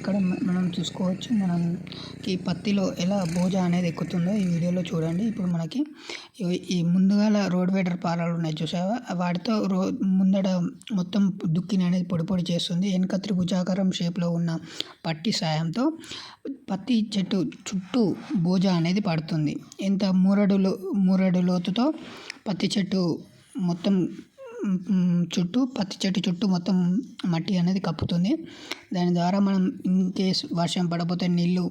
ఇక్కడ మనం చూసుకోవచ్చు మనకి పత్తిలో ఎలా భోజ అనేది ఎక్కుతుందో ఈ వీడియోలో చూడండి. ఇప్పుడు మనకి ఈ- ముందుగాల రోడ్ వేడర్ పారాలు ఉన్నాయి చూసావా? వాటితో రో ముందట మొత్తం దుక్కిని అనేది పొడి పొడి చేస్తుంది. వెనుక త్రిభుజాకారం షేప్లో ఉన్న పట్టి సాయంతో పత్తి చెట్టు చుట్టూ భోజ అనేది పడుతుంది. ఎంత మూరడు లో మూరడు లోతుతో పత్తి చెట్టు మొత్తం చుట్టూ పత్తి చెట్టు చుట్టూ మొత్తం మట్టి అనేది కప్పుతుంది. దాని ద్వారా మనం ఇన్ కేస్ వర్షం పడపోతే నీళ్ళు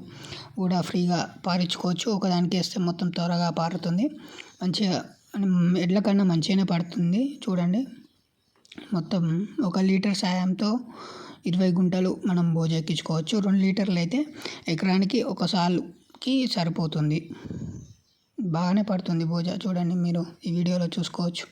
కూడా ఫ్రీగా పారించుకోవచ్చు. ఒకదానికి వేస్తే మొత్తం త్వరగా పారుతుంది. మంచిగా ఎడ్లకన్నా ఎడ్ల కన్నా మంచిగానే పడుతుంది. చూడండి. మొత్తం ఒక లీటర్ సాయంతో ఇరవై గుంటలు మనం బోజ ఎక్కించుకోవచ్చు రెండు లీటర్లు అయితే ఎకరానికి ఒక సాలుకి సరిపోతుంది. బాగానే పడుతుంది భోజ. చూడండి మీరు ఈ వీడియోలో చూసుకోవచ్చు.